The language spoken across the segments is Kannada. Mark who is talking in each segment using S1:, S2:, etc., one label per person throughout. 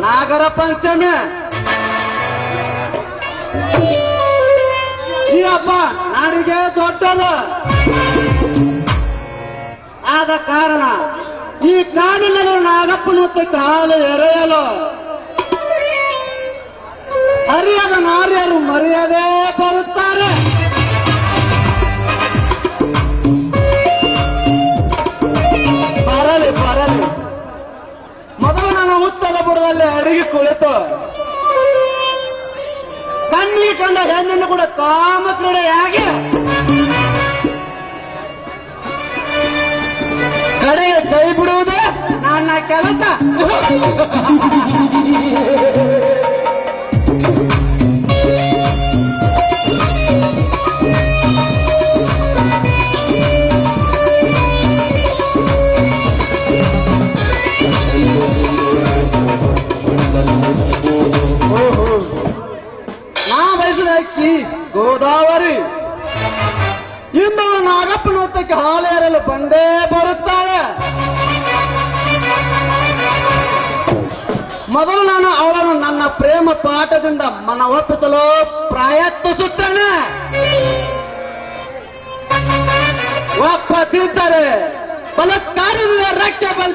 S1: ನಾಗರ ಪಂಚಮಿ. ಈ ನಾಡಿಗೆ ದೊಡ್ಡದು. ಆದ ಕಾರಣ ಈ ಕಾಡಿನಲ್ಲಿ ನಾಗಪ್ಪನ ಹೊತ್ತ ಕಾಲು ಎರೆಯಲು. ಹರಿಯದ ನಾರ್ಯರು ಮರೆಯದೇ ಬರುತ್ತಾರೆ. ಅಡಗಿ ಅಡಿಗೆ ಕುಳಿತು. ಕಣ್ಣಿಗೆ ಕಂಡ ಹೆಣ್ಣನ್ನು ಕೂಡ ಕಾಮ ಕ್ರೀಡೆಯಾಗಿ ಕಡೆಗೆ ಕೈ ಬಿಡುವುದೇ ನನ್ನ ಕೆಲಸ. ಗೋದಾವರಿ. ಇಂದು ನಾಗಪ್ಪನ ಹೊತ್ತಕ್ಕೆ ಹಾಲೇರಲು ಬಂದೇ ಬರುತ್ತಾಳೆ. ಮೊದಲು ನಾನು ಅವಳನ್ನು ನನ್ನ ಪ್ರೇಮ ಪಾಠದಿಂದ ಮನ ಒಪ್ಪಿಸಲು ಪ್ರಯತ್ನಿಸುತ್ತೇನೆ. ಒಪ್ಪದಿದ್ದರೆ ಬಲತ್ಕಾರದಿಂದ ರಕ್ಕೆ ಬಂದ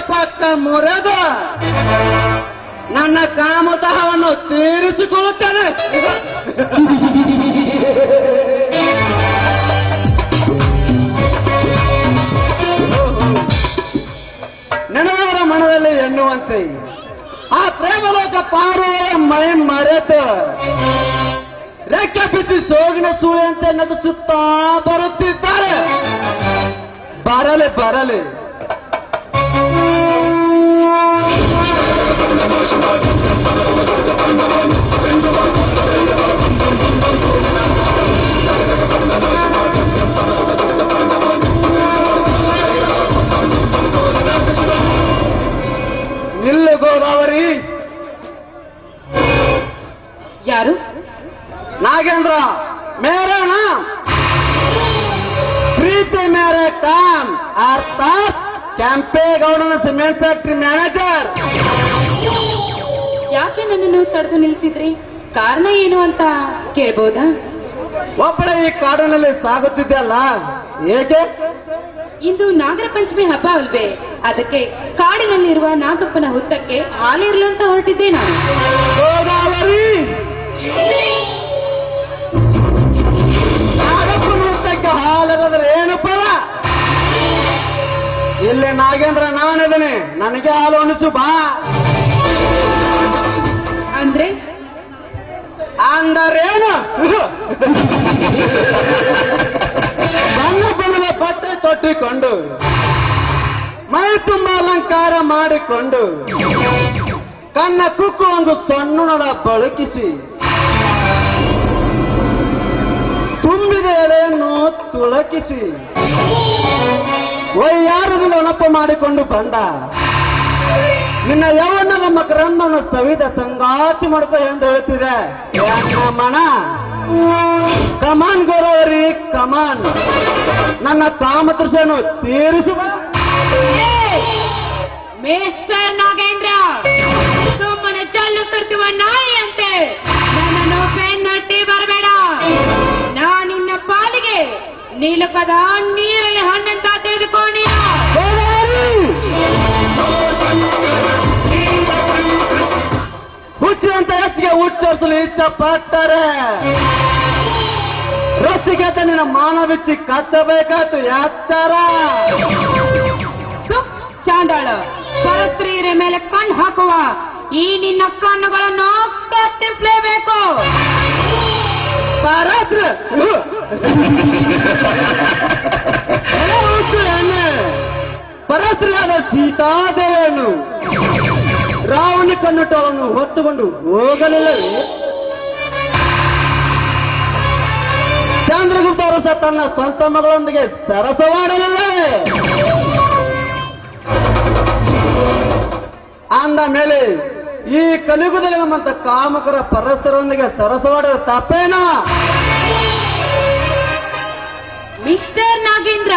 S1: ಪಕ್ಕ ಮುರಿದು ನನ್ನ ಕಾಮತಹವನ್ನು ತೀರಿಸಿಕೊಳ್ಳುತ್ತೇನೆ. ನೆನವರ ಮನದಲ್ಲಿ ಎನ್ನುವಂತೆ ಆ ಪ್ರೇಮಲೋಕ ಪಾರುವ ಮೈ ಮರೆತ ರೆಕ್ಕೆ ಬಿಟ್ಟು ಸೋಗಿನ ಸೂಯಂತೆ ನಟಿಸುತ್ತಾ ಬರುತ್ತಿದ್ದಾರೆ. ಬರಲಿ ಬರಲಿ. ನಾಗೇಂದ್ರ ಮೇರೆ ನಾಮ್. ಪ್ರೀತಿ ಮೇರೆ ಕಾಮ್. ಅರ್ಥಾತ್ ಕೆಂಪೇಗೌಡನ ಸಿಮೆಂಟ್ ಫ್ಯಾಕ್ಟರಿ ಮ್ಯಾನೇಜರ್.
S2: ಯಾಕೆ ನನ್ನನ್ನು ತಡೆದು ನಿಲ್ಸಿದ್ರಿ ಕಾರಣ ಏನು ಅಂತ ಕೇಳ್ಬೋದಾ?
S1: ಒಬ್ಬಳೆ ಈ ಕಾಡಿನಲ್ಲಿ ಸಾಗುತ್ತಿದ್ದಲ್ಲ ಏಕೆ
S2: ಇಂದು ನಾಗರ ಪಂಚಮಿ ಹಬ್ಬ ಅಲ್ವೇ? ಅದಕ್ಕೆ ಕಾಡಿನಲ್ಲಿರುವ ನಾಗಪ್ಪನ ಹುತ್ತಕ್ಕೆ ಹಾಲಿರಲು ಅಂತ ಹೊರಟಿದ್ದೆ ನಾನು.
S1: ಗೋದಾವರಿ. ಹಾಲಿರೋದ್ರೆ ಏನು ಪರ ಇಲ್ಲಿ ನಾಗೇಂದ್ರ ನಾನಿದ್ದೀನಿ ನನಗೆ ಹಾಲು ಅನಿಸು ಬಾ.
S2: ಅಂದ್ರೆ?
S1: ಅಂದರೇನು? ನನ್ನ ಬಣ್ಣದ ಬಟ್ಟೆ ತೊಟ್ಟಿಕೊಂಡು ಮೈ ತುಂಬ ಅಲಂಕಾರ ಮಾಡಿಕೊಂಡು ಕಣ್ಣ ಕುಕ್ಕು ಒಂದು ಸಣ್ಣ ಬಳಕಿಸಿ ತುಂಬಿದ ಓ ತುಳಕಿಸಿ. ವೈಯಾರದಿಂದ ಒಣಪ ಮಾಡಿಕೊಂಡು ಬಂದ. ನಿನ್ನ ಯೌವನದ ಮಕರಂದವನ್ನು ಸವಿದ ಸಂಗಾತಿ ಮಾಡ್ಕೊ ಎಂದು ಹೇಳ್ತಿದೆ. ಮಣ ಕಮಾನ್ ಗೋರವರಿ ಕಮಾನ್. ನನ್ನ ಕಾಮತೃಷನು ತೀರಿಸುವ.
S2: ಮೇಸ್ಟರ್ ನಾಗೇಂದ್ರ, ಸುಮ್ಮನೆ ಚಲ್ಲು ನಾಯಿ ನೀಲಕದ ನೀರಲ್ಲಿ ಹಣ್ಣಂತ ತೆಗೆದುಕೊಂಡಿಯ
S1: ಗೋದಾವರಿ! ಹುಚ್ಚುವಂತ ಹೆಚ್ಚಿಗೆ ಉಚ್ಚರಿಸಲು ಇಷ್ಟಪಡ್ತಾರೆ ರಸ್ಸಿಗೆ ನಿನ್ನ ಮಾನ ಬಿಚ್ಚಿ ಕತ್ತಬೇಕಾಯ್ತು ಯಾಚಾರ
S2: ಸುಪ್ ಚಾಂಡಾಳ ಪರಸ್ತ್ರೀಯರ ಮೇಲೆ ಕಣ್ಣು ಹಾಕುವ ಈ ನಿನ್ನ ಕಣ್ಣುಗಳನ್ನು ಕತ್ತಿಸಲೇಬೇಕು
S1: ಪರಸ್ರ ಪರಸ್ರಿಯಾದ ಸೀತಾದೇವಿಯನ್ನು ರಾವಣ ಕನ್ನುಟವನ್ನು ಹೊತ್ತುಕೊಂಡು ಹೋಗಲಿಲ್ಲ ಚಂದ್ರಗುಪ್ತ ಅರಸ ತನ್ನ ಸ್ವಂತ ಮಗಳೊಂದಿಗೆ ಸರಸವಾಡಲಿಲ್ಲವೇ? ಅಂದ ಮೇಲೆ ಈ ಕಲಿಗುದಲ್ಲಿ ನಮ್ಮಂತ ಕಾಮಕರ ಪರಸ್ಪರೊಂದಿಗೆ ಸರಸವಾಡದ ತಪ್ಪೇನ?
S2: ಮಿಸ್ಟರ್ ನಾಗೇಂದ್ರ,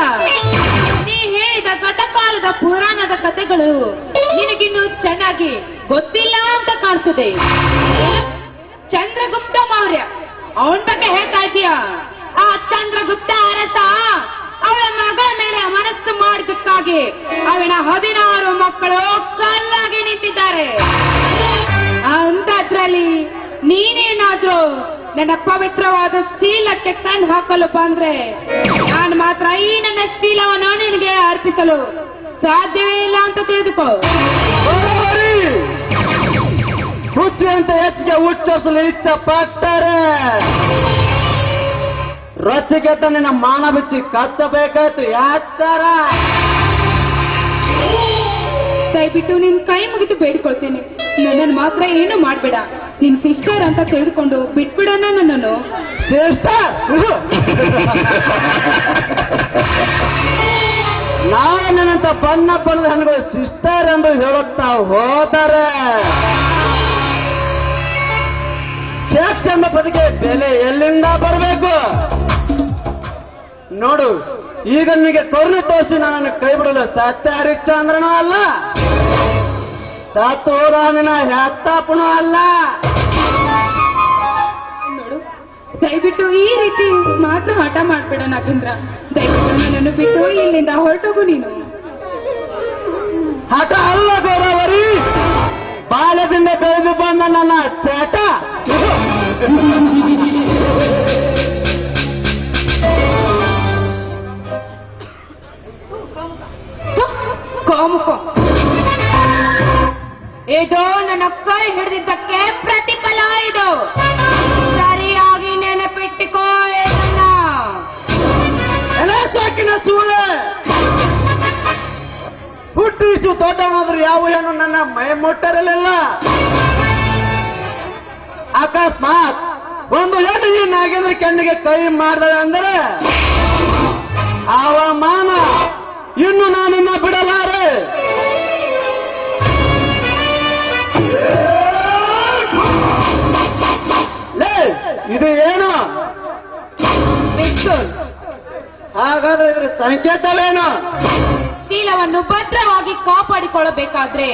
S2: ನೀ ಹೇಳಿದ ಗತಕಾಲದ ಪುರಾಣದ ಕಥೆಗಳು ನಿನಗೆ ನಿನಗಿನ್ನು ಚೆನ್ನಾಗಿ ಗೊತ್ತಿಲ್ಲ ಅಂತ ಕಾಣಿಸುತ್ತೆ ಚಂದ್ರಗುಪ್ತ ಮೌರ್ಯ, ಅವನ ಬಗ್ಗೆ ಹೇಳ್ತಾ ಇದೀಯ ಆ ಚಂದ್ರಗುಪ್ತ ಅರಸ, ಅವಳ ಮಗಳ ಮೇಲೆ ಮನಸ್ಸು ಮಾಡಿದ್ದಕ್ಕಾಗಿ ಅವನ ಹದಿನಾರು ಮಕ್ಕಳು ಕಲ್ಲಾಗಿ ನಿಂತಿದ್ದಾರೆ. ನೀನೇನಾದ್ರೂ ನನ್ನ ಪವಿತ್ರವಾದ ಶೀಲಕ್ಕೆ ಕಣ್ ಹಾಕಲು ಬಂದ್ರೆ ನಾನು ಮಾತ್ರ ಈ ನನ್ನ ಶೀಲವನ್ನು ನಿನಗೆ ಅರ್ಪಿಸಲು ಸಾಧ್ಯವೇ ಇಲ್ಲ ಅಂತ ತಿಳಿದುಕೋ.
S1: ಹುಚ್ಚು ಅಂತ ಹೆಚ್ಚಿಗೆ ಉಚ್ಚರಿಸಲು ಇಚ್ಛ ಪಡ್ತಾರೆ ರೊಚ್ಚಿಗೆ ನಿನ್ನ ಮಾನ ಬಿಚ್ಚಿ ಕತ್ತಬೇಕಾಯ್ತು ಯಾತ್ತಾರ
S2: ದಯವಿಟ್ಟು ನಿನ್ ಕೈ ಮುಗಿದು ಬೇಡಿಕೊಳ್ತೇನೆ. ನನ್ನನ್ನು ಮಾತ್ರ ಏನು ಮಾಡ್ಬೇಡ. ನಿನ್ ಸಿಸ್ಟರ್ ಅಂತ ತಿಳಿದುಕೊಂಡು ಬಿಟ್ಬಿಡೋಣ ನನ್ನನ್ನು.
S1: ನಿನ್ನಂತ ಬಣ್ಣ ಬಣ್ಣದ ಹಣ್ಣುಗಳು ಸಿಸ್ಟರ್ ಎಂದು ಹೇಳುತ್ತಾ ಹೋದರೆ ಸೇಫ್ಟಿ ಎಂಬ ಪದಕ್ಕೆ ಬೆಲೆ ಎಲ್ಲಿಂದ ಬರಬೇಕು? ನೋಡು, ಈಗ ನಿಮಗೆ ಕರುಣೆ ತೋರಿಸಿ ನನ್ನನ್ನು ಕೈ ಬಿಡಲು ಸತ್ಯ ಹರಿಶ್ಚಂದ್ರನೂ ಅಲ್ಲ. ಸತ್ತೋರಾನಿನ ಹೆತ್ತಪ್ಪನೂ ಅಲ್ಲ.
S2: ನೋಡು ದಯವಿಟ್ಟು ಈ ರೀತಿ ಮಾತ್ರ ಹಠ ಮಾಡ್ಬೇಡ ನಾಗೇಂದ್ರ. ದಯವಿಟ್ಟು ನನ್ನನ್ನು ಬಿಟ್ಟು ಇಲ್ಲಿಂದ ಹೊರಟೋಗು ನೀನು.
S1: ಹಠ ಅಲ್ಲ ಗೌರವರಿ. ಬಾಲ್ಯದಿಂದ ಬೆಳೆದು ಬಂದ ನನ್ನ ಚಟ.
S2: ಕೋಮುಕೋ ಇದು ನನ್ನ ಕೈ ಹಿಡಿದಿದ್ದಕ್ಕೆ ಪ್ರತಿಫಲ ಇದು. ಸರಿಯಾಗಿ ನೆನಪಿಟ್ಟಿಕೋ
S1: ಸೂಳೆ ಹುಟ್ಟು ಹುಟ್ಟಿಸು ದೊಡ್ಡವನಾದ್ರೂ ಯಾವ ಹೆಣ್ಣು ನನ್ನ ಮೈ ಮುಟ್ಟರಲಿಲ್ಲ. ಅಕಸ್ಮಾತ್ ಒಂದು ಹೆಣ್ಣು ಈ ನಾಗೇಂದ್ರ ಕಣ್ಣಿಗೆ ಕೈ ಮಾಡಿದಳೆ ಅಂದರೆ, ಅವಮಾನ ಇನ್ನು ನಾನಿನ್ನ ಬಿಡಲಾರೆ. ಹಾಗಾದ್ರೆ ಇದ್ರ ಸಂಕೇತವೇನು?
S2: ಶೀಲವನ್ನು ಭದ್ರವಾಗಿ ಕಾಪಾಡಿಕೊಳ್ಳಬೇಕಾದ್ರೆ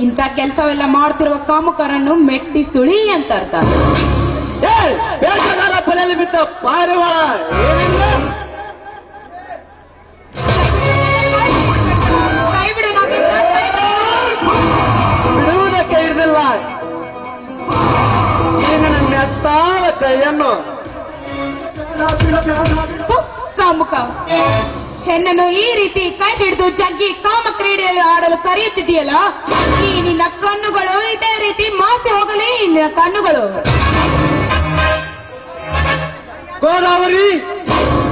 S2: ಇಂಥ ಕೆಲಸವೆಲ್ಲ ಮಾಡ್ತಿರುವ ಕಾಮುಕರನ್ನು ಮೆಟ್ಟಿ ತುಳಿ ಅಂತ ಅರ್ಥ.
S1: ಏ ಬಿದ್ದ ಪಾರಿವಾಳ ಏನಿಲ್ಲ.
S2: ಹೆಣ್ಣನ್ನು ಈ ರೀತಿ ಕೈ ಹಿಡಿದು ಜಗ್ಗಿ ಕಾಮ ಕ್ರೀಡೆಯಲ್ಲಿ ಆಡಲು ಕರೆಯುತ್ತಿದೆಯಲ್ಲ ಈ ನಿನ್ನ ಕಣ್ಣುಗಳು ಇದೇ ರೀತಿ ಮಾಸಿ ಹೋಗಲಿ ಇಲ್ಲಿ ನಿನ್ನ ಕಣ್ಣುಗಳು.
S1: ಗೋದಾವರಿ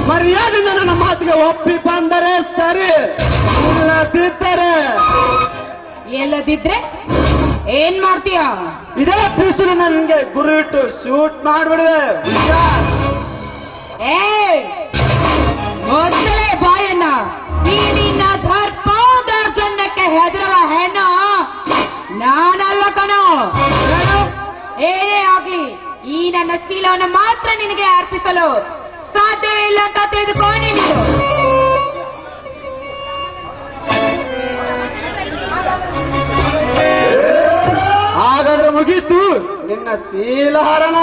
S1: ಮರ್ಯಾದೆ ನನ್ನ ಮಾತಿಗೆ ಒಪ್ಪಿ ಬಂದರೆ ಸರಿ. ಇಲ್ಲದಿದ್ದರೆ.
S2: ಎಲ್ಲದಿದ್ರೆ ಏನ್ ಮಾಡ್ತೀಯ?
S1: ಇದೇ ಪೀಸಲು ನನಗೆ ಗುರು ಇಟ್ಟು ಶೂಟ್ ಮಾಡ್ಬಿಡುವೆ.
S2: ಏ ನಿನ್ನ ಆಗ್ಲಿ, ಈ ಶೀಲವನ್ನು ಮಾತ್ರ ನಿನಗೆ ಅರ್ಪಿಸಲು ಸಾಧ್ಯವೇ ಇಲ್ಲ ಅಂತ ತಿಳಿದುಕೊಂಡಿ ನೀನು.
S1: ಹಾಗಾದ್ರೆ ನಿನ್ನ ಶೀಲಹರಣ.